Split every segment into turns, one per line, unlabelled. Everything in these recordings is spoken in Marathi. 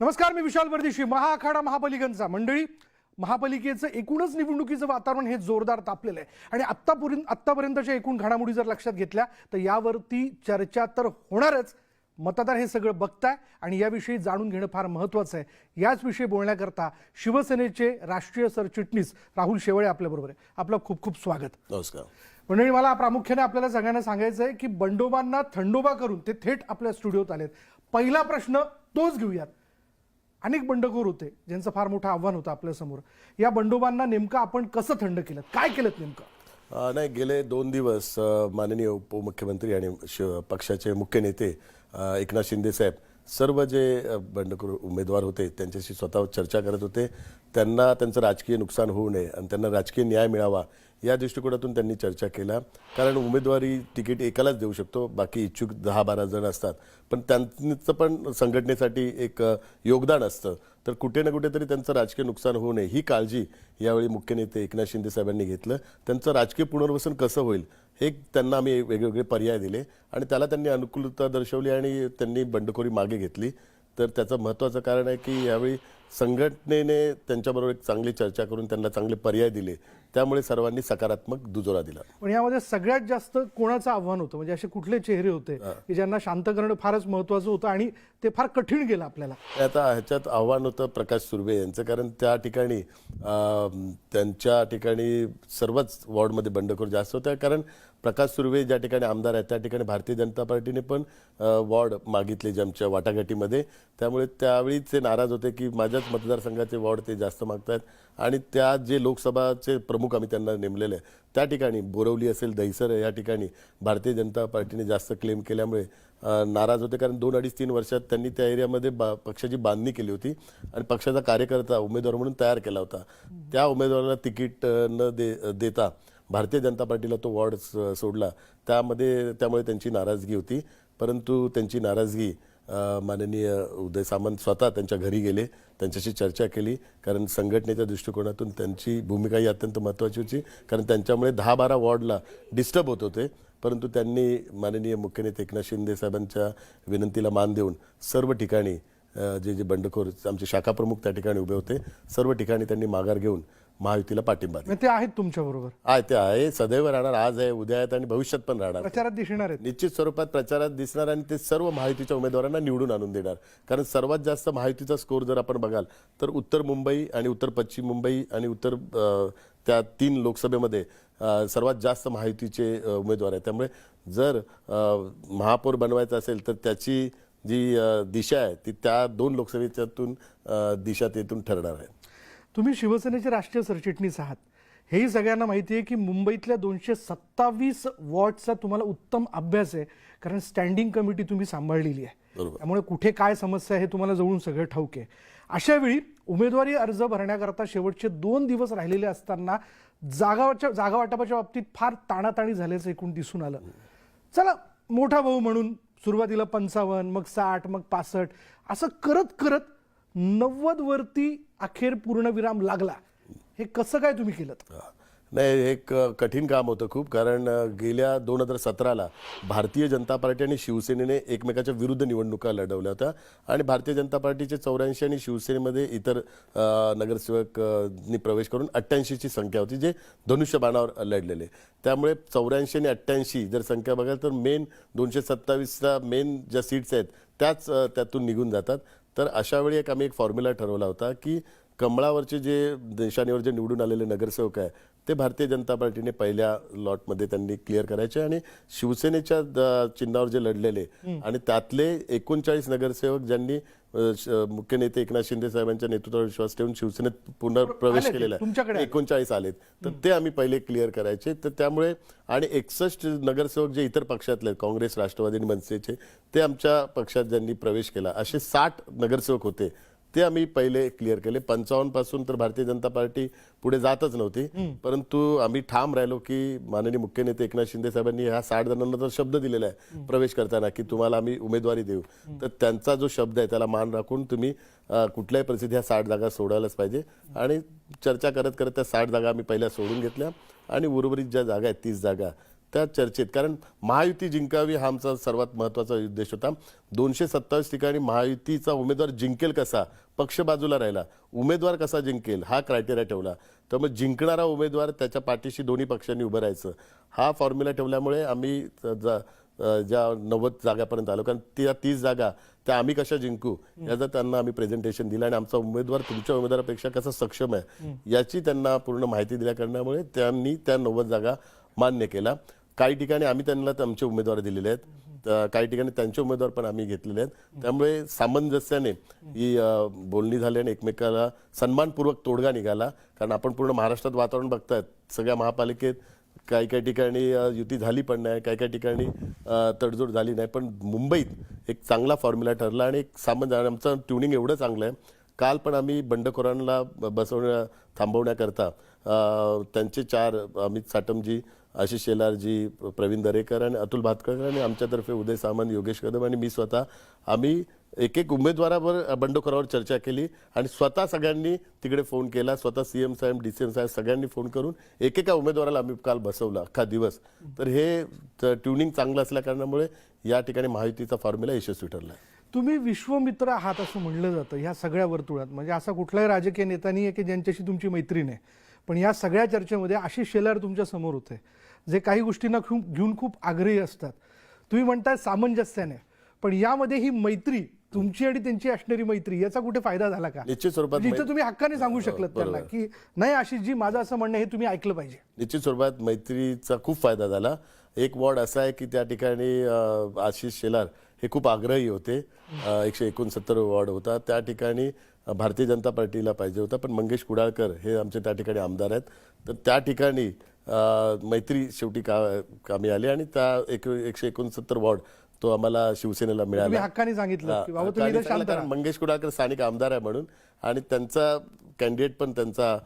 नमस्कार मी विशाल परदेशी. महाआखाडा महापालिकांचा. मंडळी महापालिकेचं एकूणच निवडणुकीचं वातावरण हे जोरदार तापलेलं आहे. आणि आत्तापर्यंत आत्तापर्यंतच्या एकूण घडामोडी जर लक्षात घेतल्या तर यावरती चर्चा तर होणारच. मतदार हे सगळं बघताय आणि याविषयी जाणून घेणं फार महत्त्वाचं आहे. याच विषयी बोलण्याकरता शिवसेनेचे राष्ट्रीय सरचिटणीस राहुल शेवळे आपल्याबरोबर आहे. आपलं खूप खूप स्वागत.
नमस्कार.
मंडळी मला प्रामुख्याने आपल्याला सगळ्यांना सांगायचं आहे की बंडोबांना थंडोबा करून ते थेट आपल्या स्टुडिओत आलेत. पहिला प्रश्न तोच घेऊयात. अनेक बंडखोर होते ज्यांचं फार मोठं आव्हान होतं आपल्यासमोर या बंडोबांना नेमकं आपण कसं थंड केलं? काय केलं नेमकं?
नाही गेले दोन दिवस माननीय उपमुख्यमंत्री आणि पक्षाचे मुख्य नेते एकनाथ शिंदे साहेब सर्व जे बंडखोर उमेदवार होते त्यांच्याशी स्वतः चर्चा करत होते. त्यांना त्यांचं राजकीय नुकसान होऊ नये आणि त्यांना राजकीय न्याय मिळावा या दृष्टिकोनातून त्यांनी चर्चा केला. कारण उमेदवारी तिकीट एकालाच देऊ शकतो बाकी इच्छुक दहा बारा जण असतात. पण त्यांचं पण संघटनेसाठी एक योगदान असतं. तर कुठे ना कुठेतरी त्यांचं राजकीय नुकसान होऊ नये ही काळजी यावेळी मुख्य नेते एकनाथ शिंदे साहेबांनी घेतलं. त्यांचं राजकीय पुनर्वसन कसं होईल हे त्यांना आम्ही वेगवेगळे पर्याय दिले आणि त्याला त्यांनी अनुकूलता दर्शवली आणि त्यांनी बंडखोरी मागे घेतली. तर त्याचं महत्त्वाचं कारण आहे की यावेळी संघटनेने त्यांच्याबरोबर एक चांगली चर्चा करून त्यांना चांगले पर्याय दिले. त्यामुळे सर्वांनी सकारात्मक दुजोरा दिला.
पण यामध्ये सगळ्यात जास्त कोणाचं आव्हान होतं? म्हणजे असे कुठले चेहरे होते की ज्यांना शांत करणं फारच महत्वाचं होतं आणि ते फार कठीण गेलं आपल्याला?
आता ह्याच्यात आव्हान होतं प्रकाश सुर्वे यांचं. कारण त्या ठिकाणी त्यांच्या ठिकाणी सर्वच वॉर्डमध्ये बंडखोर जास्त होत्या. कारण प्रकाश सुर्वे ज्या ठिकाणी आमदार आहेत त्या ठिकाणी भारतीय जनता पार्टीने पण वॉर्ड मागितले जे वाटाघाटीमध्ये. त्यामुळे त्यावेळीचे नाराज होते की माझ्याच मतदारसंघाचे वॉर्ड ते जास्त मागतायत आणि त्या जे लोकसभाचे प्रमुख आम्ही त्यांना नेमलेले आहे त्या ठिकाणी बोरवली असेल दहिसर या ठिकाणी भारतीय जनता पार्टीने जास्त क्लेम केल्यामुळे नाराज होते कारण दोन अडीच तीन वर्षात त्यांनी त्या एरियामध्ये बा पक्षाची बांधणी केली होती आणि पक्षाचा कार्यकर्ता उमेदवार म्हणून तयार केला होता. त्या उमेदवाराला तिकीट न दे देता भारतीय जनता पार्टीला तो वॉर्ड स- सोडला. त्यामध्ये त्यामुळे त्यांची नाराजगी होती. परंतु त्यांची नाराजगी माननीय उदय सामंत स्वतः त्यांच्या घरी गेले. त्यांच्याशी चर्चा केली. कारण संघटनेच्या दृष्टिकोनातून त्यांची भूमिका ही अत्यंत महत्त्वाची होती. कारण त्यांच्यामुळे दहा बारा वॉर्डला डिस्टर्ब होत होते. परंतु त्यांनी माननीय मुख्य नेते एकनाथ शिंदे साहेबांच्या विनंतीला मान देऊन सर्व ठिकाणी जे जे बंडखोर आमचे शाखाप्रमुख त्या ठिकाणी उभे होते. सर्व ठिकाणी त्यांनी माघार घेऊन महायुतीला पाठिंबा
ते आहेत तुमच्या बरोबर.
आहे ते आहे सदैव राहणार आज आहे उद्या आहेत आणि भविष्यात पण राहणार.
प्रचारात दिसणार आहेत.
निश्चित स्वरूपात प्रचारात दिसणार आणि ते सर्व महायुतीच्या उमेदवारांना निवडून आणून देणार. कारण सर्वात जास्त महायुतीचा स्कोर जर आपण बघाल तर उत्तर मुंबई आणि उत्तर पश्चिम मुंबई आणि उत्तर अ, त्या तीन लोकसभेमध्ये अ, सर्वात जास्त महायुतीचे अ, उमेदवार आहेत. त्यामुळे जर अ, महापौर बनवायचं असेल तर त्याची जी अ, दिशा आहे ती त्या दोन लोकसभेच्यातून अ, दिशा तेथून ठरणार आहे.
तुम्ही शिवसेनेचे राष्ट्रीय सरचिटणीस आहात. हेही सगळ्यांना माहिती आहे की मुंबईतल्या दोनशे सत्तावीस वॉर्डचा तुम्हाला उत्तम अभ्यास आहे कारण स्टँडिंग कमिटी तुम्ही सांभाळलेली आहे. त्यामुळे कुठे काय समस्या आहे हे तुम्हाला जवळून सगळं ठाऊक आहे. अशा वेळी उमेदवारी अर्ज भरण्याकरता शेवटचे दोन दिवस राहिलेले असताना जागाच्या जागा वाटपाच्या बाबतीत फार ताणाताणी झाल्याचं एकूण दिसून आलं. चला मोठा भाऊ म्हणून सुरुवातीला पंचावन्न मग साठ मग पासष्ट असं करत करत नव्वद वरती अखेर पूर्णविराम लागला. हे कसं काय तुम्ही केलं
नाही एक कठीण काम होतं खूप कारण गेल्या दोन हजार सतराला भारतीय जनता पार्टी आणि शिवसेनेने एकमेकाच्या विरुद्ध निवडणुका लढवल्या होत्या. आणि भारतीय जनता पार्टीचे चौऱ्याऐंशी आणि शिवसेनेमध्ये इतर नगरसेवकनी नगरसेवक नी प्रवेश करून अठ्ठ्याऐंशीची संख्या होती जे धनुष्यबाणावर लढलेले. त्यामुळे चौऱ्याऐंशी आणि अठ्ठ्याऐंशी जर संख्या बघाल तर मेन दोनशे सत्तावीसचा मेन ज्या सीट्स आहेत त्याच त्यातून निघून जातात. तर अशा वेळी एक आम्ही एक फॉर्म्युला ठरवला होता की कमळावरचे जे निशाणीवर जे निवडून आलेले नगरसेवक आहे ते भारतीय जनता पार्टीने पहिल्या लॉटमध्ये त्यांनी क्लिअर करायचे आणि शिवसेनेच्या चिन्हावर जे लढलेले आणि त्यातले एकोणचाळीस नगरसेवक ज्यांनी मुख्य नेते एकनाथ शिंदे साहेबांच्या नेतृत्वावर विश्वास ठेवून शिवसेनेत पुनर्प्रवेश
आले ते,
केलेला आहे. एकोणचाळीस आलेत. तर ते आम्ही पहिले क्लिअर करायचे. तर त्यामुळे आणि एकसष्ट नगरसेवक जे इतर पक्षातले आहेत, काँग्रेस राष्ट्रवादी आणि मनसेचे ते आमच्या पक्षात ज्यांनी प्रवेश केला असे साठ नगरसेवक होते. ते आम्ही पहिले क्लिअर केले. पंचावन्नपासून तर भारतीय जनता पार्टी पुढे जातच नव्हती. परंतु आम्ही ठाम राहिलो की माननीय मुख्य नेते एकनाथ शिंदे साहेबांनी ह्या साठ जणांना तर शब्द दिलेला आहे प्रवेश करताना की तुम्हाला आम्ही उमेदवारी देऊ तर त्यांचा जो शब्द आहे त्याला मान राखून तुम्ही कुठल्याही परिस्थितीत ह्या साठ जागा सोडायलाच पाहिजे. आणि चर्चा करत करत त्या साठ जागा आम्ही पहिल्या सोडून घेतल्या. आणि उर्वरित ज्या जागा आहेत तीस जागा त्या चर्चेत. कारण महायुती जिंकावी हा आमचा सर्वात महत्त्वाचा उद्देश होता. दोनशे सत्तावीस ठिकाणी महायुतीचा उमेदवार जिंकेल कसा? पक्ष बाजूला राहिला. उमेदवार कसा जिंकेल? हा क्रायटेरिया ठेवला. त्यामुळे जिंकणारा उमेदवार त्याच्या पाठीशी दोन्ही पक्षांनी उभं राहायचं. हा फॉर्म्युला ठेवल्यामुळे आम्ही ज- ज्या नव्वद जागापर्यंत आलो. कारण त्या तीस जागा त्या आम्ही कशा जिंकू? याचं त्यांना आम्ही प्रेझेंटेशन दिलं आणि आमचा उमेदवार तुमच्या उमेदवारापेक्षा कसा सक्षम आहे? याची त्यांना पूर्ण माहिती दिल्या करण्यामुळे त्यांनी त्या नव्वद जागा मान्य केला काही ठिकाणी आम्ही त्यांना आमचे उमेदवार दिलेले आहेत. तर काही ठिकाणी त्यांचे उमेदवार पण आम्ही घेतलेले आहेत. त्यामुळे सामंजस्याने ही बोलणी झाली आणि एकमेकाला सन्मानपूर्वक तोडगा निघाला. कारण आपण पूर्ण महाराष्ट्रात वातावरण बघतायत. सगळ्या महापालिकेत काही काही ठिकाणी युती झाली पण नाही. काही काही ठिकाणी तडजोड झाली नाही. पण मुंबईत एक चांगला फॉर्म्युला ठरला आणि एक सामंज आमचं ट्युनिंग एवढं चांगलं आहे. काल पण आम्ही बंडखोरांना बसवण्या थांबवण्याकरता त्यांचे चार अमित साटमजी आशिष शेलारजी प्रवीण दरेकर आणि अतुल भातकर आणि आमच्यातर्फे उदय सामंत योगेश कदम आणि मी स्वतः. आम्ही एक एक उमेदवारावर बंडखोरावर चर्चा केली आणि स्वतः सगळ्यांनी तिकडे फोन केला. स्वतः सी एम साहेब डी सी एम साहेब सगळ्यांनी फोन करून एकेका उमेदवाराला आम्ही काल बसवला अख्खा दिवस. तर हे ट्युनिंग चांगलं असल्या कारणामुळे या ठिकाणी महायुतीचा फॉर्म्युला यशस्वी ठरला. आहे
तुम्ही विश्वमित्र आहात असं म्हणलं जातं ह्या सगळ्या वर्तुळात. म्हणजे असा कुठलाही राजकीय नेता नाही आहे की ज्यांच्याशी तुमची मैत्री नाही पण या सगळ्या चर्चेमध्ये आशिष शेलार तुमच्यासमोर होते. जे काही गोष्टींना खूप घेऊन खूप आग्रही असतात. तुम्ही म्हणताय सामंजस्याने पण यामध्ये ही मैत्री तुमची आणि त्यांची असणारी मैत्री याचा कुठे फायदा झाला का?
निश्चित स्वरूपात
म्हणजे इथं तुम्ही हक्काने सांगू शकलात त्यांना. की नाही आशिषजी माझं असं म्हणणं हे तुम्ही ऐकलं पाहिजे.
निश्चित स्वरूपात मैत्रीचा खूप फायदा झाला. एक वॉर्ड असा आहे की त्या ठिकाणी आशिष शेलार हे खूप आग्रही होते. एकशे एकोणसत्तर वॉर्ड होता. त्या ठिकाणी भारतीय जनता पार्टीला पाहिजे होता पण मंगेश कुडाळकर हे आमचे त्या ठिकाणी आमदार आहेत. तर त्या ठिकाणी मैत्री शेवटी का कामी आली आणि त्या एक एकशे एकोणसत्तर वॉर्ड तो आम्हाला शिवसेनेला मिळाला.
हक्काने सांगितलं
मंगेश कुडाळकर स्थानिक आमदार आहे म्हणून आणि त्यांचा कॅन्डिडेट पण त्यांचा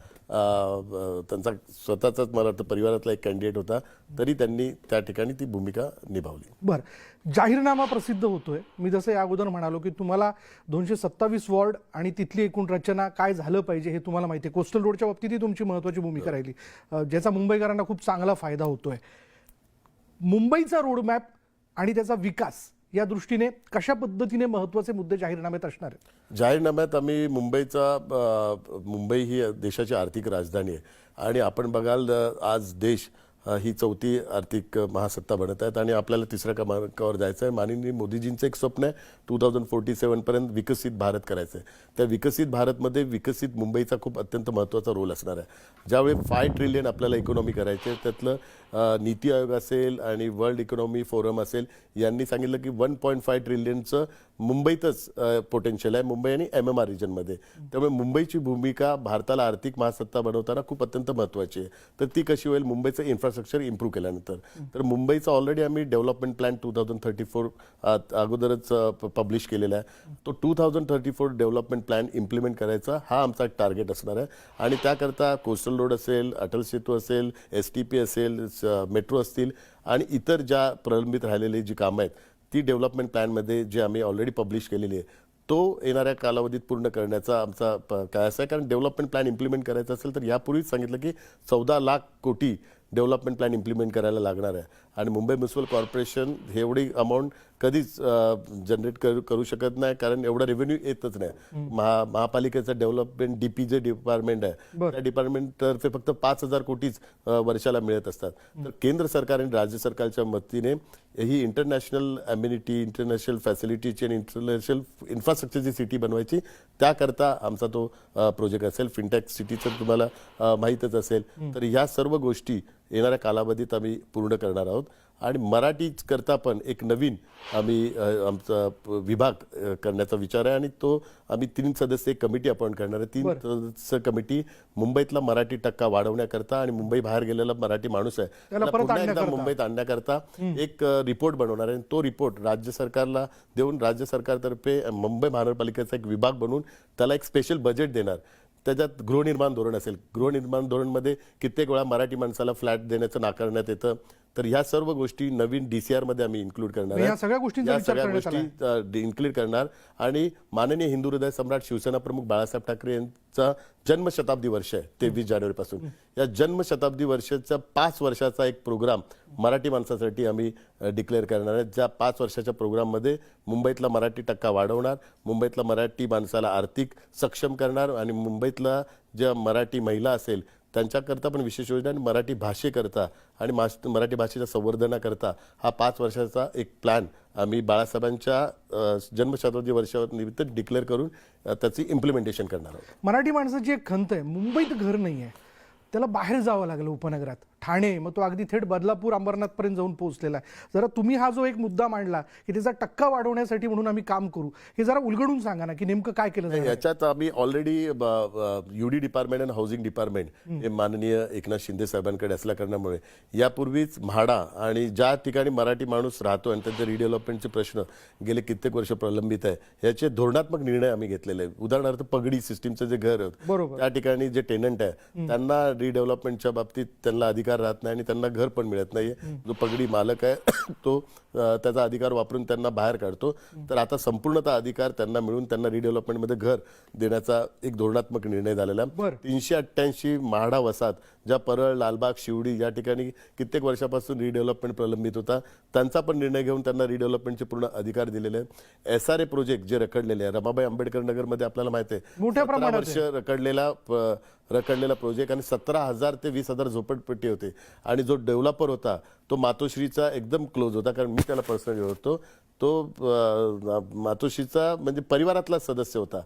त्यांचा स्वतःचाच मला वाटतं परिवारातला एक कॅन्डिडेट होता. तरी त्यांनी त्या ठिकाणी ती भूमिका निभावली.
बरं. जाहीरनामा प्रसिद्ध होतोय. मी जसं या अगोदर म्हणालो की तुम्हाला दोनशे सत्तावीस वॉर्ड आणि तिथली एकूण रचना काय झालं पाहिजे हे तुम्हाला माहिती आहे. कोस्टल रोडच्या बाबतीतही तुमची महत्वाची भूमिका राहिली. ज्याचा मुंबईकरांना खूप चांगला फायदा होतोय. मुंबईचा रोडमॅप आणि त्याचा विकास या दृष्टीने कशा पद्धतीने महत्त्वाचे मुद्दे जाहीरनाम्यात असणार आहेत?
जाहीरनाम्यात आम्ही मुंबईचा मुंबई ही देशाची आर्थिक राजधानी आहे. आणि आपण बघाल आज देश ही चौथी आर्थिक महासत्ता बनत आहेत आणि आपल्याला तिसऱ्या क्रमांकावर जायचं आहे माननीय मोदीजींचं एक स्वप्न आहे टू थाउजंड फोर्टी सेवनपर्यंत विकसित भारत करायचं आहे त्या विकसित भारतमध्ये विकसित मुंबईचा खूप अत्यंत महत्त्वाचा रोल असणार आहे. ज्यावेळी फाय ट्रिलियन आपल्याला इकॉनॉमी करायची आहे त्यातलं नीती आयोग असेल आणि वर्ल्ड इकॉनॉमी फोरम असेल यांनी सांगितलं की वन पॉईंट फाय ट्रिलियनचं मुंबईतच पोटेन्शियल आहे मुंबई आणि एम एम आर रिजनमध्ये त्यामुळे मुंबईची भूमिका भारताला आर्थिक महासत्ता बनवताना खूप अत्यंत महत्त्वाची आहे. तर ती कशी होईल? मुंबईचं इन्फ्रास्ट्रक्चर इम्प्रूव्ह केल्यानंतर. तर मुंबईचा ऑलरेडी आम्ही development plan two thousand thirty four अगोदरच पब्लिश केलेला आहे. तो two thousand thirty four development plan implement करायचा हा आमचा टार्गेट असणार आहे. आणि त्याकरता कोस्टल रोड असेल अटल सेतू असेल एस टी पी असेल मेट्रो असतील आणि इतर ज्या प्रलंबित राहिलेली जी कामं आहेत ती डेव्हलपमेंट प्लॅनमध्ये जे आम्ही ऑलरेडी पब्लिश केलेली आहे तो येणाऱ्या कालावधीत पूर्ण करण्याचा आमचा काय असा आहे. कारण डेव्हलपमेंट प्लॅन इम्प्लिमेंट करायचा असेल तर यापूर्वीच सांगितलं की चौदा लाख कोटी डेव्हलपमेंट प्लॅन इम्प्लिमेंट करायला लागणार आहे. आणि मुंबई म्युन्सिपल कॉर्पोरेशन हे एवढी अमाऊंट कधीच जनरेट करू करू शकत नाही कारण एवढा रेव्हेन्यू येतच नाही. महा महापालिकेचं डेव्हलपमेंट डीपी जे डिपार्टमेंट आहे. त्या डिपार्टमेंटतर्फे फक्त पाच हजार कोटीच वर्षाला मिळत असतात. तर केंद्र सरकार आणि राज्य सरकारच्या मदतीने ही इंटरनॅशनल अम्युनिटी इंटरनॅशनल फॅसिलिटीची आणि इंटरनॅशनल इन्फ्रास्ट्रक्चरची सिटी बनवायची त्याकरता आमचा तो प्रोजेक्ट असेल. फिनटेक सिटीचं तुम्हाला माहीतच असेल. तर ह्या सर्व गोष्टी येणाऱ्या कालावधीत आम्ही पूर्ण करणार आहोत. आणि मराठी करता पण एक नवीन आम्ही आमचा विभाग करण्याचा विचार आहे. आणि तो आम्ही तीन सदस्य एक कमिटी अपॉइंट करणार आहे. तीन सदस्य कमिटी मुंबईतला मराठी टक्का वाढवण्याकरता आणि मुंबई बाहेर गेलेला मराठी माणूस आहे.
त्याला
पुन्हा एकदा. मुंबईत आणण्याकरता एक रिपोर्ट बनवणार आहे. आणि तो रिपोर्ट राज्य सरकारला देऊन राज्य सरकारतर्फे मुंबई महानगरपालिकेचा एक विभाग बनवून त्याला एक स्पेशल बजेट देणार. त्याच्यात गृहनिर्माण धोरण असेल. गृहनिर्माण धोरणमध्ये कित्येक वेळा मराठी माणसाला फ्लॅट देण्याचं नाकारण्यात येतं. तर ह्या सर्व गोष्टी नवीन डीसीआरमध्ये आम्ही इन्क्लूड करणार
या. सगळ्या गोष्टींचा
या
विचार
सगळ्या
करण्यात आलाय.
गोष्टी इन्क्लूड करणार आणि माननीय हिंदू हृदय सम्राट शिवसेना प्रमुख बाळासाहेब ठाकरे यांचा जन्मशताब्दी वर्ष आहे तेवीस जानेवारी पासून या जन्मशताब्दी वर्षाचा पाच वर्षाचा एक प्रोग्राम मराठी माणसासाठी आम्ही डिक्लेअर करणार आहे ज्या पाच वर्षाच्या प्रोग्राममध्ये मुंबईतला मराठी टक्का वाढवणार मुंबईतला मराठी माणसाला आर्थिक सक्षम करणार आणि मुंबईतला ज्या मराठी महिला असेल त्यांच्याकरता पण विशेष योजना आणि मराठी भाषेकरता आणि मास- मराठी भाषेच्या संवर्धनाकरता हा पाच वर्षाचा एक प्लॅन आम्ही बाळासाहेबांच्या अ, जन्मशताब्दी वर्षानिमित्त डिक्लेअर करून त्याची इम्प्लिमेंटेशन करणार आहोत.
मराठी माणसाची एक खंत आहे. मुंबईत घर नाही आहे त्याला बाहेर जावं लागलं उपनगरात. ठाणे मग तो अगदी थेट बदलापूर अंबरनाथपर्यंत जाऊन पोहोचलेला आहे. जरा तुम्ही हा जो एक मुद्दा मांडला की त्याचा टक्का वाढवण्यासाठी म्हणून आम्ही काम करू हे जरा उलगडून सांगा ना की नेमकं काय केलं जाईल
याच्यात आम्ही ऑलरेडी युडी डिपार्टमेंट आणि हाऊसिंग डिपार्टमेंट हे माननीय एकनाथ शिंदे साहेबांकडे असल्या कारणामुळे यापूर्वीच म्हाडा आणि ज्या ठिकाणी मराठी माणूस राहतो आणि त्यांचे रिडेव्हलपमेंटचे प्रश्न गेले कित्येक वर्ष प्रलंबित आहे याचे धोरणात्मक निर्णय आम्ही घेतलेले आहे उदाहरणार्थ पगडी सिस्टीमचं जे घर होतं
बरोबर.
त्या ठिकाणी जे टेनंट आहे त्यांना रिडेव्हलपमेंटच्या बाबतीत त्यांना अधिकार राहत नाही आणि त्यांना घर पण मिळत नाहीये. जो पगडी मालक आहे तो त्याचा अधिकार वापरून त्यांना बाहेर काढतो. तर आता संपूर्णतः अधिकार त्यांना मिळून त्यांना रिडेव्हलपमेंटमध्ये घर देण्याचा एक धोरणात्मक निर्णय झालेला. तीनशे अठ्ठ्याऐंशी म्हाडा वसात ज्या परळ लालबाग शिवडी या ठिकाणी कित्येक वर्षापासून रिडेव्हलपमेंट प्रलंबित होता. त्यांचा पण निर्णय घेऊन त्यांना रिडेव्हलपमेंटचे पूर्ण अधिकार दिलेले आहे एस आर ए प्रोजेक्ट जे रखडलेले आहे रमाबाई आंबेडकर नगरमध्ये आपल्याला माहिती आहे
मोठ्या
17
प्रमाणात
वर्ष रखडलेला रखडलेला प्रोजेक्ट आणि सतरा हजार ते वीस हजार झोपडपट्टी होते. आणि जो डेव्हलपर होता तो मातोश्रीचा एकदम क्लोज होता. कारण मी त्याला पर्सनली होतो तो अं, मातोश्रीचा म्हणजे परिवारातला सदस्य होता.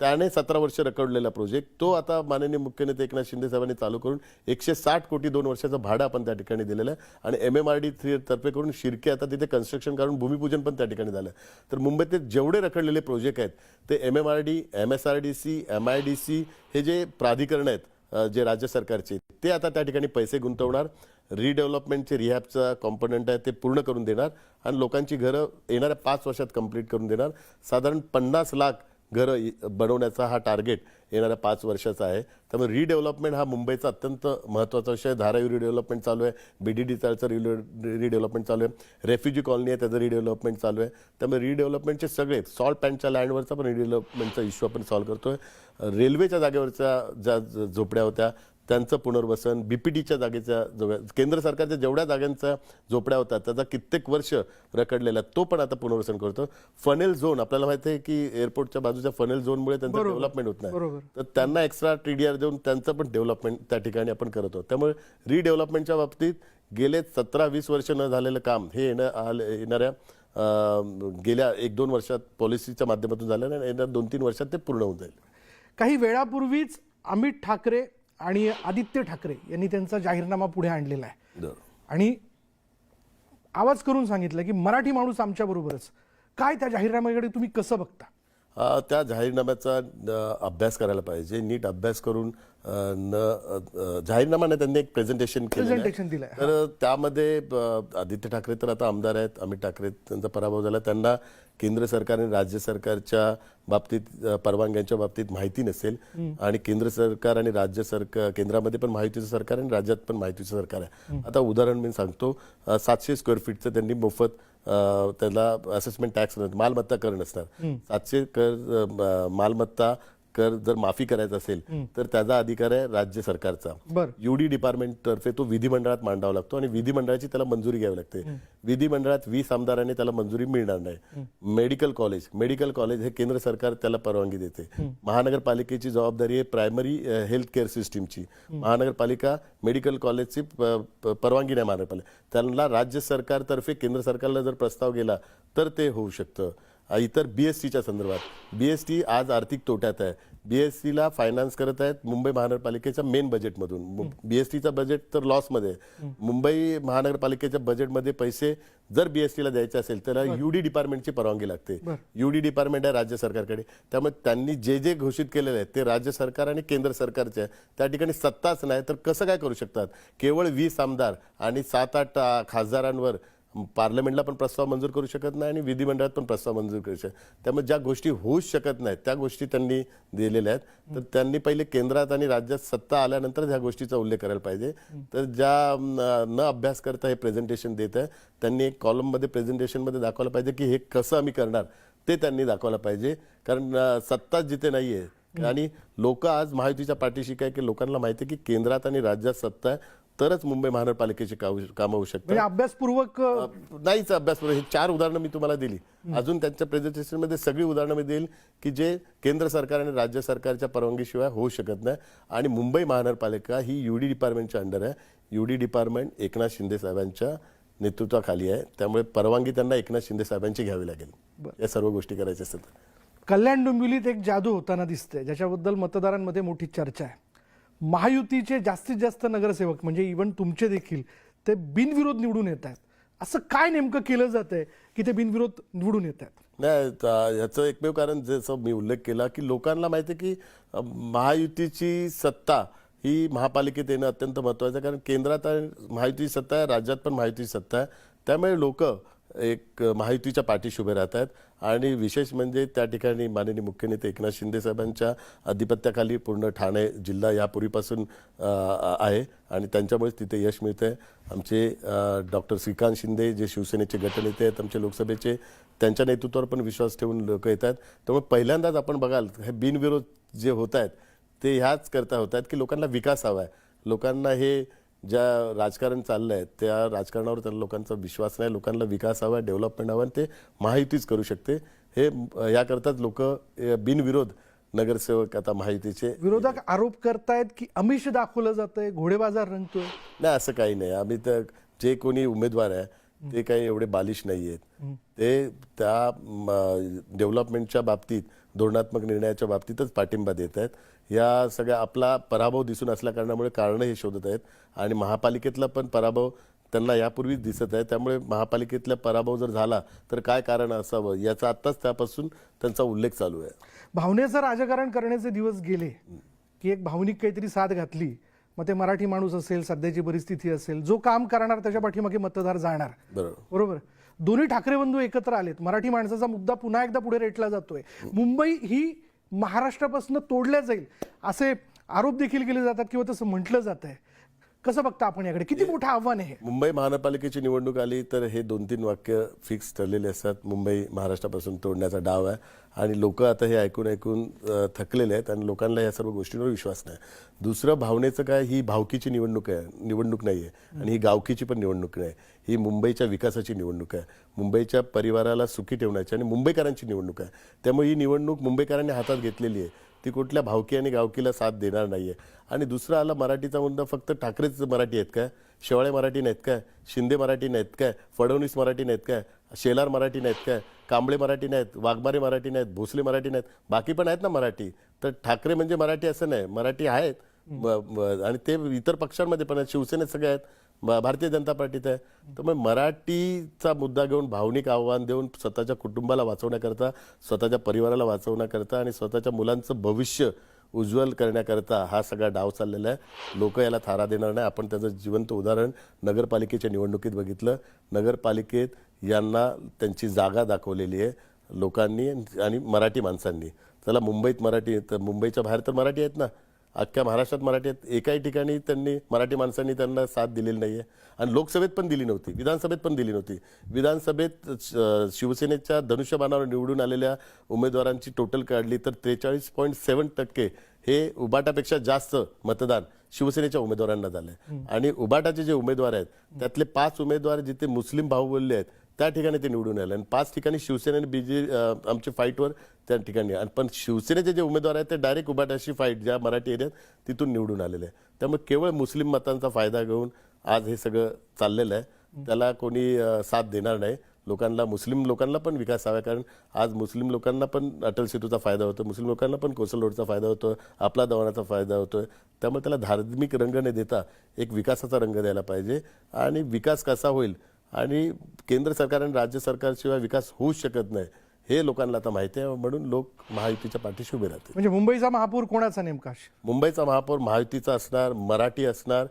त्याने सतरा वर्ष रखडलेला प्रोजेक्ट तो आता माननीय मुख्य नेते एकनाथ शिंदे साहेबांनी चालू करून एकशे साठ कोटी दोन वर्षाचं भाडं आपण त्या ठिकाणी दिलेलं आहे. आणि एम एम आर डी तर्फे करून शिर्के आता तिथे कन्स्ट्रक्शन करून भूमिपूजन पण त्या ठिकाणी झालं. तर मुंबईत जेवढे रखडलेले प्रोजेक्ट आहेत ते M M R D M S R D C M I D C हे जे प्राधिकरण आहेत जे राज्य सरकारचे ते आता त्या ठिकाणी पैसे गुंतवणार. रिडेव्हलपमेंटचे रिहॅबचा कॉम्पोनंट आहे ते पूर्ण करून देणार. आणि लोकांची घरं येणाऱ्या पाच वर्षात कंप्लीट करून देणार. साधारण पन्नास लाख घरं बनवण्याचा हा टार्गेट येणाऱ्या पाच वर्षाचा आहे. त्यामुळे रिडेव्हलपमेंट हा मुंबईचा अत्यंत महत्त्वाचा विषय धारावी रिडेव्हलपमेंट चालू आहे. बी डी डी चालचं रिडेव्हलपमेंट चालू आहे. रेफ्युजी कॉलनी आहे त्याचं रिडेव्हलपमेंट चालू आहे. त्यामुळे रिडेव्हलपमेंटचे सगळे सॉल्ट पॅन्टच्या लँडवरचा पण रिडेव्हलपमेंटचा इश्यू आपण सॉल्व्ह आहे रेल्वेच्या जागेवरच्या ज्या झोपड्या होत्या त्यांचं पुनर्वसन बीपीटीच्या जागेच्या जो- केंद्र सरकारच्या जेवढ्या जागांच्या झोपड्या होत्या त्याचा कित्येक वर्ष रखडलेला तो पण आता पुनर्वसन करतो फनेल झोन आपल्याला माहिती आहे की एअरपोर्टच्या बाजूच्या फनेल झोनमुळे त्यांचं. डेव्हलपमेंट होत नाही. तर त्यांना एक्स्ट्रा टीडीआर देऊन त्यांचं पण डेव्हलपमेंट त्या ठिकाणी आपण करत आहोत त्यामुळे रिडेव्हलपमेंटच्या बाबतीत गेले सतरा वीस वर्ष न झालेलं काम हे येण्या आले- येणाऱ्या गेल्या एक दोन वर्षात पॉलिसीच्या माध्यमातून झालं आणि येणाऱ्या दोन तीन वर्षात ते पूर्ण होऊन जाईल
काही वेळापूर्वीच अमित ठाकरे आणि आदित्य ठाकरे यांनी त्यांचा जाहीरनामा पुढे आणलेला आहे. आणि आवाज करून सांगितलं की मराठी माणूस आमच्या बरोबरच. काय त्या जाहीरनाम्याकडे तुम्ही कसं बघता?
त्या जाहीरनाम्याचा अभ्यास करायला पाहिजे. नीट अभ्यास करून न अ, अ, जाहीरनामा नाही त्यांनी एक प्रेझेंटेशन
Presentation दिलंय,
तर त्यामध्ये आदित्य ठाकरे तर आता आमदार आहेत अमित ठाकरे त्यांचा पराभव झाला. त्यांना केंद्र सरकार आणि राज्य सरकारच्या बाबतीत परवानग्यांच्या बाबतीत माहिती नसेल. आणि केंद्र सरकार आणि राज्य सरकार केंद्रामध्ये पण माहितीचं सरकार आणि राज्यात पण माहितीचं सरकार आहे. आता उदाहरण मी सांगतो सातशे स्क्वेअर फीटचं त्यांनी मोफत त्याला असेसमेंट टॅक्स मालमत्ता कर नसणार. सातशे कर मालमत्ता कर जर माफी करायचा असेल तर त्याचा अधिकार आहे राज्य सरकारचा. युडी डिपार्टमेंट तर्फे तो विधिमंडळात मांडावा लागतो आणि विधिमंडळाची त्याला मंजुरी घ्यावी लागते. विधिमंडळात वीस आमदारांनी त्याला मंजुरी मिळणार नाही. मेडिकल कॉलेज मेडिकल कॉलेज हे केंद्र सरकार त्याला परवानगी देते. महानगरपालिकेची जबाबदारी आहे प्रायमरी हेल्थ केअर सिस्टीमची महानगरपालिका मेडिकल कॉलेजची परवानगी नाही महानगरपालिका त्यांना राज्य सरकारतर्फे केंद्र सरकारला जर प्रस्ताव गेला तर ते होऊ शकतं. इतर बीएसटीच्या संदर्भात. बीएसटी आज आर्थिक तोट्यात आहे. बीएसटीला फायनान्स करत आहेत मुंबई महानगरपालिकेच्या मेन बजेटमधून बीएसटीचा बजेट तर लॉसमध्ये आहे मुंबई महानगरपालिकेच्या बजेटमध्ये पैसे जर बीएसटीला द्यायचे असेल तर युडी डिपार्टमेंटची परवानगी लागते. युडी डिपार्टमेंट आहे राज्य सरकारकडे. त्यामुळे त्यांनी जे जे घोषित केलेले आहे ते राज्य सरकार आणि केंद्र सरकारचे आहे. त्या ठिकाणी सत्ताच नाही तर कसं काय करू शकतात? केवळ वीस आमदार आणि सात आठ खासदारांवर पार्लमेंटला पण प्रस्ताव मंजूर करू शकत नाही आणि विधिमंडळात पण प्रस्ताव मंजूर करू शकत त्यामुळे ज्या गोष्टी होऊच शकत नाहीत त्या गोष्टी त्यांनी दिलेल्या आहेत. तर त्यांनी पहिले केंद्रात आणि राज्यात सत्ता आल्यानंतर ह्या गोष्टीचा उल्लेख करायला पाहिजे. तर ज्या न अभ्यास करता हे प्रेझेंटेशन देत आहे त्यांनी एक कॉलममध्ये प्रेझेंटेशनमध्ये दाखवलं पाहिजे की हे कसं आम्ही करणार ते त्यांनी दाखवलं पाहिजे. कारण सत्ताच जिथे आहे आणि लोक आज महायुतीच्या पाठीशी काय की लोकांना माहिती आहे की केंद्रात आणि राज्यात सत्ता आहे. तरच मुंबई महानगरपालिकेची कामं कामं होऊ शकतात.
म्हणजे अभ्यासपूर्वक
नाहीच अभ्यास हे चार उदाहरणं मी तुम्हाला दिली. अजून त्यांच्या प्रेझेंटेशनमध्ये सगळी उदाहरणं मी देईल की जे केंद्र सरकार आणि राज्य सरकारच्या परवानगीशिवाय होऊ शकत नाही. आणि मुंबई महानगरपालिका ही युडी डिपार्टमेंटच्या अंडर आहे. युडी डिपार्टमेंट एकनाथ शिंदे साहेबांच्या नेतृत्वाखाली आहे. त्यामुळे परवानगी त्यांना एकनाथ शिंदे साहेबांची घ्यावी लागेल. या सर्व गोष्टी करायच्या असतात.
कल्याण डोंबिवलीत एक जादू होताना दिसते ज्याच्याबद्दल मतदारांमध्ये मोठी चर्चा आहे. महायुतीचे जास्तीत जास्त नगरसेवक म्हणजे इवन तुमचे देखील ते बिनविरोध निवडून येत आहेत. असं काय नेमकं केलं जात आहे की ते बिनविरोध निवडून येत आहेत?
नाही याचं एकमेव कारण जसं मी उल्लेख केला की लोकांना माहिती आहे की महायुतीची सत्ता ही महापालिकेत येणं अत्यंत महत्त्वाचं आहे. कारण केंद्रात महायुतीची सत्ता आहे राज्यात पण महायुतीची सत्ता आहे. त्यामुळे लोक एक महायुतीच्या पाठीशी उभे राहत आहेत. आणि विशेष म्हणजे त्या ठिकाणी माननीय मुख्य नेते एकनाथ शिंदे साहेबांच्या अधिपत्याखाली पूर्ण ठाणे जिल्हा यापूर्वीपासून आहे. आणि त्यांच्यामुळेच तिथे यश मिळतं आहे आमचे डॉक्टर श्रीकांत शिंदे जे शिवसेनेचे गटनेते आहेत आमचे लोकसभेचे त्यांच्या नेतृत्वावर पण विश्वास ठेवून लोक येत आहेत. त्यामुळे पहिल्यांदाच आपण बघाल हे बिनविरोध जे होत आहेत ते ह्याच करता होत आहेत की लोकांना विकास हवा आहे. लोकांना हे ज्या राजकारण चाललं आहे त्या राजकारणावर त्यांना लोकांचा विश्वास नाही लोकांना विकास हवा डेव्हलपमेंट हवं आणि ते महायुतीच करू शकते. हे याकरताच लोक बिनविरोध नगरसेवक आता महायुतीचे
विरोधक आरोप करतायत की आमिष दाखवलं जातंय घोडेबाजार रंगतोय.
नाही असं काही नाही. आम्ही तर जे कोणी उमेदवार आहे ते काही एवढे बालिश नाही आहेत ते त्या डेव्हलपमेंटच्या बाबतीत धोरणात्मक निर्णयाच्या बाबतीतच पाठिंबा देत आहेत. या सगळ्या आपला पराभव दिसून असल्या कारणामुळे कारणं हे शोधत आहेत. आणि महापालिकेतला पण पराभव त्यांना यापूर्वीच दिसत आहे. त्यामुळे महापालिकेतला पराभव जर झाला तर काय कारण असावं याचा आत्ताच त्यापासून त्यांचा उल्लेख चालू आहे.
भावनेचं राजकारण करण्याचे दिवस गेले की एक भावनिक काहीतरी साथ घातली मग ते मराठी माणूस असेल सध्याची परिस्थिती असेल जो काम करणार त्याच्या पाठीमागे मतदार जाणार.
बरोबर.
बरोबर? दोन्ही ठाकरे बंधू एकत्र आलेत. मराठी माणसाचा मुद्दा पुन्हा एकदा पुढे रेटला जातोय. मुंबई ही महाराष्ट्रापासून तोडल्या जाईल असे आरोप देखील केले जातात किंवा तसं म्हटलं जात आहे कसं बघता आपण याकडे? किती मोठं आव्हान आहे?
मुंबई महानगरपालिकेची निवडणूक आली तर हे दोन तीन वाक्य फिक्स ठरलेले असतात. मुंबई महाराष्ट्रापासून तोडण्याचा डाव आहे. आणि लोक आता हे ऐकून ऐकून थकलेले आहेत आणि लोकांना या सर्व गोष्टींवर विश्वास नाही. दुसरं भावनेचं काय? ही भावकीची निवडणूक आहे. निवडणूक नाही आहे आणि ही गावकीची पण निवडणूक नाही. ही मुंबईच्या विकासाची निवडणूक आहे. मुंबईच्या परिवाराला सुखी ठेवण्याची आणि मुंबईकरांची निवडणूक आहे. त्यामुळे ही निवडणूक मुंबईकरांनी हातात घेतलेली आहे. ती कुठल्या भावकी आणि गावकीला साथ देणार नाहीये. आणि दुसरं आला मराठीचा मुद्दा फक्त ठाकरेच मराठी आहेत काय? शेवाळे मराठी नाहीत काय? शिंदे मराठी नाहीत काय? फडणवीस मराठी नाहीत काय? शेलार मराठी नाहीत काय? कांबळे मराठी नाहीत? वाघमारे मराठी नाहीत? भोसले मराठी नाहीत? बाकी पण आहेत ना मराठी. तर ठाकरे म्हणजे मराठी असं नाही. मराठी आहेत. आणि ते इतर पक्षांमध्ये पण आहेत. शिवसेनेत सगळे आहेत. भारतीय जनता पार्टीत आहे. तर मग मराठीचा मुद्दा घेऊन भावनिक आव्हान देऊन स्वतःच्या कुटुंबाला वाचवण्याकरता स्वतःच्या परिवाराला वाचवण्याकरता आणि स्वतःच्या मुलांचं भविष्य उज्ज्वल करण्याकरता हा सगळा डाव चाललेला आहे. लोक याला थारा देणार नाही. आपण त्याचं जिवंत उदाहरण नगरपालिकेच्या निवडणुकीत बघितलं. नगरपालिकेत यांना त्यांची जागा दाखवलेली आहे लोकांनी आणि मराठी माणसांनी. चला मुंबईत मराठी तर मुंबईच्या बाहेर तर मराठी आहेत ना. अख्ख्या महाराष्ट्रात मराठी आहेत. एकाही ठिकाणी त्यांनी मराठी माणसांनी त्यांना साथ दिलेली नाही आहे आणि लोकसभेत पण दिली नव्हती. विधानसभेत पण दिली नव्हती. विधानसभेत शिवसेनेच्या धनुष्यबाणावर निवडून आलेल्या उमेदवारांची टोटल काढली तर त्रेचाळीस पॉईंट सेवन टक्के हे उबाटापेक्षा जास्त मतदान शिवसेनेच्या उमेदवारांना झालंय. आणि उबाटाचे जे उमेदवार आहेत त्यातले पाच उमेदवार जिथे मुस्लिम भाऊबोलले आहेत त्या ठिकाणी ते निवडून आले. आणि पाच ठिकाणी शिवसेने आणि बीजे आमच्या फाईटवर त्या ठिकाणी आणि पण शिवसेनेचे जे उमेदवार आहेत ते डायरेक्ट उबाटाशी फाईट ज्या मराठी एरियात तिथून निवडून आलेले आहे त्यामुळे केवळ मुस्लिम मतांचा फायदा घेऊन आज हे सगळं चाललेलं आहे. त्याला कोणी साथ देणार नाही. लोकांना मुस्लिम लोकांना पण विकास हवा कारण आज मुस्लिम लोकांना पण अटल सेतूचा फायदा होतो. मुस्लिम लोकांना पण कोसल रोडचा फायदा होतो. आपला दवानाचा फायदा होतोय. त्यामुळे त्याला धार्मिक रंग न देता एक विकासाचा रंग द्यायला पाहिजे. आणि विकास कसा होईल आणि केंद्र सरकार आणि राज्य सरकारशिवाय विकास होऊच शकत नाही हे लोकांना आता माहिती आहे. म्हणून लोक महायुतीच्या पाठीशी उभे राहतील.
म्हणजे मुंबईचा महापौर कोणाचा नेमका?
मुंबईचा महापौर महायुतीचा असणार मराठी असणार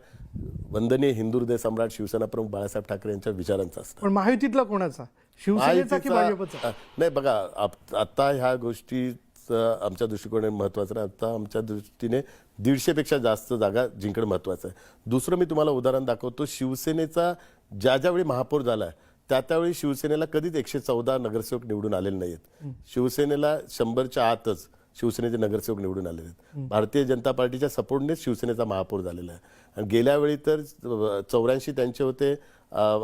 वंदनीय हिंदू हृदय सम्राट शिवसेना प्रमुख बाळासाहेब ठाकरे यांच्या विचारांचा असणार.
पण महायुतीतला कोणाचा? शिवसेनेचा की भाजपचा?
नाही बघा आता ह्या गोष्टी आमच्या दृष्टिकोनाने महत्वाचं नाही. आता आमच्या दृष्टीने दीडशेपेक्षा जास्त जागा जिंकणं महत्वाचं आहे. दुसरं मी तुम्हाला उदाहरण दाखवतो. शिवसेनेचा ज्या ज्यावेळी महापौर झालाय त्या त्यावेळी शिवसेनेला कधीच एकशे चौदा नगरसेवक निवडून आलेले नाहीत शिवसेनेला शंभरच्या आतच शिवसेनेचे नगरसेवक निवडून आलेले आहेत. भारतीय जनता पार्टीच्या सपोर्टनेच शिवसेनेचा महापौर झालेला आहे. आणि गेल्या वेळी तर चौऱ्याऐंशी त्यांचे होते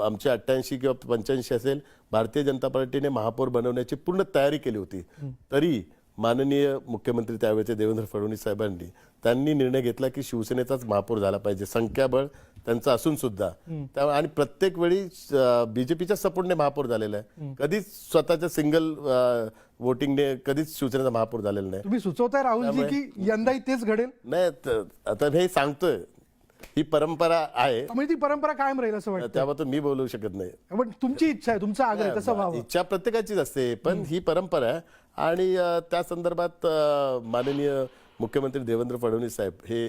आमचे अठ्ठ्याऐंशी किंवा पंच्याऐंशी असेल भारतीय जनता पार्टीने महापौर बनवण्याची पूर्ण तयारी केली होती. तरी माननीय मुख्यमंत्री त्यावेळेचे देवेंद्र फडणवीस साहेबांनी त्यांनी निर्णय घेतला की शिवसेनेचाच महापौर झाला पाहिजे. संख्याबळ त्यांचं असून सुद्धा. त्या आणि प्रत्येक वेळी बीजेपीच्या सपोर्टने महापौर झालेला आहे. कधीच स्वतःच्या सिंगल वोटिंगने कधीच शिवसेनेचा महापौर झालेला नाही.
तुम्ही सुचवताय राहुलजी की यंदाही तेच घडेल?
नाही आता हे सांगतोय. ही परंपरा आहे.
म्हणजे ती परंपरा कायम राहील असं वाटतं
त्याबद्दल मी बोलू शकत नाही.
पण तुमची इच्छा आहे तुमचा आग्रह आहे, तसं
इच्छा प्रत्येकाचीच असते. पण ही परंपरा आहे आणि त्या संदर्भात माननीय मुख्यमंत्री देवेंद्र फडणवीस साहेब हे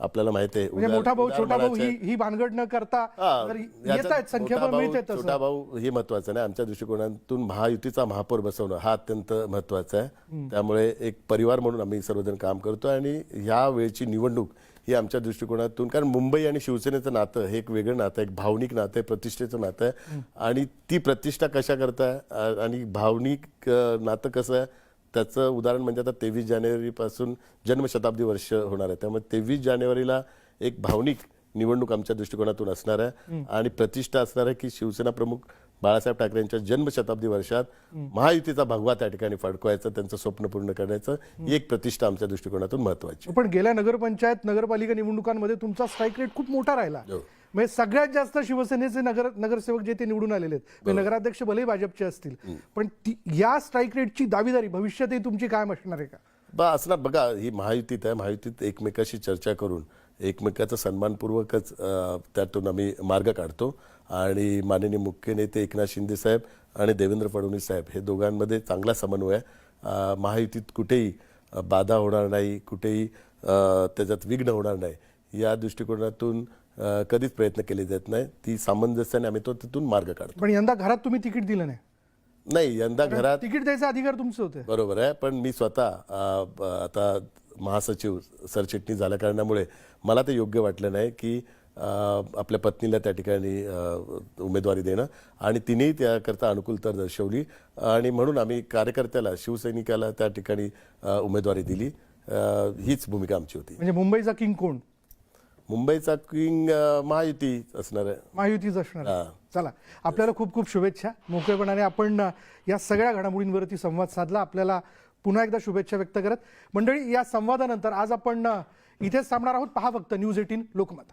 आपल्याला माहिती आहे.
म्हणजे मोठा भाऊ छोटा भाऊ ही ही भानगड न करता
छोटा भाऊ हे महत्वाचं नाही. आमच्या दृष्टिकोनातून महायुतीचा महापौर बसवणं हा अत्यंत महत्त्वाचा आहे. त्यामुळे एक परिवार म्हणून आम्ही सर्वजण काम करतो आणि ह्या वेळची निवडणूक ही आमच्या दृष्टिकोनातून कारण मुंबई आणि शिवसेनेचं नातं हे एक वेगळं नातं आहे एक भावनिक नातं आहे प्रतिष्ठेचं नातं आहे. आणि ती प्रतिष्ठा कशा करताय अ, आणि भावनिक नातं कसं आहे त्याचं उदाहरण म्हणजे आता तेवीस जानेवारीपासून जन्मशताब्दी वर्ष होणार आहे. त्यामुळे तेवीस जानेवारीला एक भावनिक निवडणूक आमच्या दृष्टिकोनातून असणार आहे. आणि प्रतिष्ठा असणार आहे की शिवसेना प्रमुख बाळासाहेब ठाकरे यांच्या जन्मशताब्दी वर्षात महायुतीचा भगवा त्या ठिकाणी फडकवायचं त्यांचं स्वप्न पूर्ण करण्याचं ही एक प्रतिष्ठा आमच्या दृष्टिकोनातून महत्वाची
पण गेल्या नगरपंचायत नगरपालिका निवडणुकांमध्ये तुमचा स्ट्राईक रेट खूप मोठा राहिला.
हो.
म्हणजे सगळ्यात जास्त शिवसेनेचे नगर नगरसेवक जे ते निवडून आलेले आहेत. म्हणजे नगराध्यक्ष भले भाजपचे असतील पण या स्ट्राईक रेटची दावेदारी भविष्यातही तुमची कायम असणार आहे का?
बा असणार. बघा ही महायुतीत आहे. महायुतीत एकमेकाशी चर्चा करून एकमेकाचा सन्मानपूर्वकच त्यातून आम्ही मार्ग काढतो. आणि माननीय मुख्य नेते एकनाथ शिंदे साहेब आणि देवेंद्र फडणवीस साहेब हे दोघांमध्ये चांगला समन्वय आहे. महायुतीत कुठेही बाधा होणार नाही कुठेही त्याच्यात विघ्न होणार नाही. या दृष्टिकोनातून कधीच प्रयत्न केले जात नाही. ती सामंजस्याने आम्ही तो तिथून मार्ग काढतो.
पण यंदा घरात तुम्ही तिकीट दिलं नाही.
नाही यंदा घरात
तिकीट द्यायचा अधिकार तुमचे होते.
बरोबर आहे पण मी स्वतः आता महासचिव सरचिटणीस झाल्या कारणामुळे मला ते योग्य वाटलं नाही की आपल्या पत्नीला त्या ठिकाणी उमेदवारी देणं. आणि तिनेही त्याकरता अनुकूलता दर्शवली. आणि म्हणून आम्ही कार्यकर्त्याला शिवसैनिकाला त्या ठिकाणी उमेदवारी दिली. हीच भूमिका आमची होती.
म्हणजे मुंबईचा किंग कोण?
मुंबईचा किंग महायुती असणार आहे.
महायुतीच असणार आहे. चला आपल्याला खूप खूप शुभेच्छा. मोकळेपणाने आपण या सगळ्या घडामोडींवरती संवाद साधला. आपल्याला पुन्हा एकदा शुभेच्छा व्यक्त करत. मंडळी या संवादानंतर आज आपण इथेच थांबणार आहोत. पहा फक्त न्यूज एटीन लोकमत.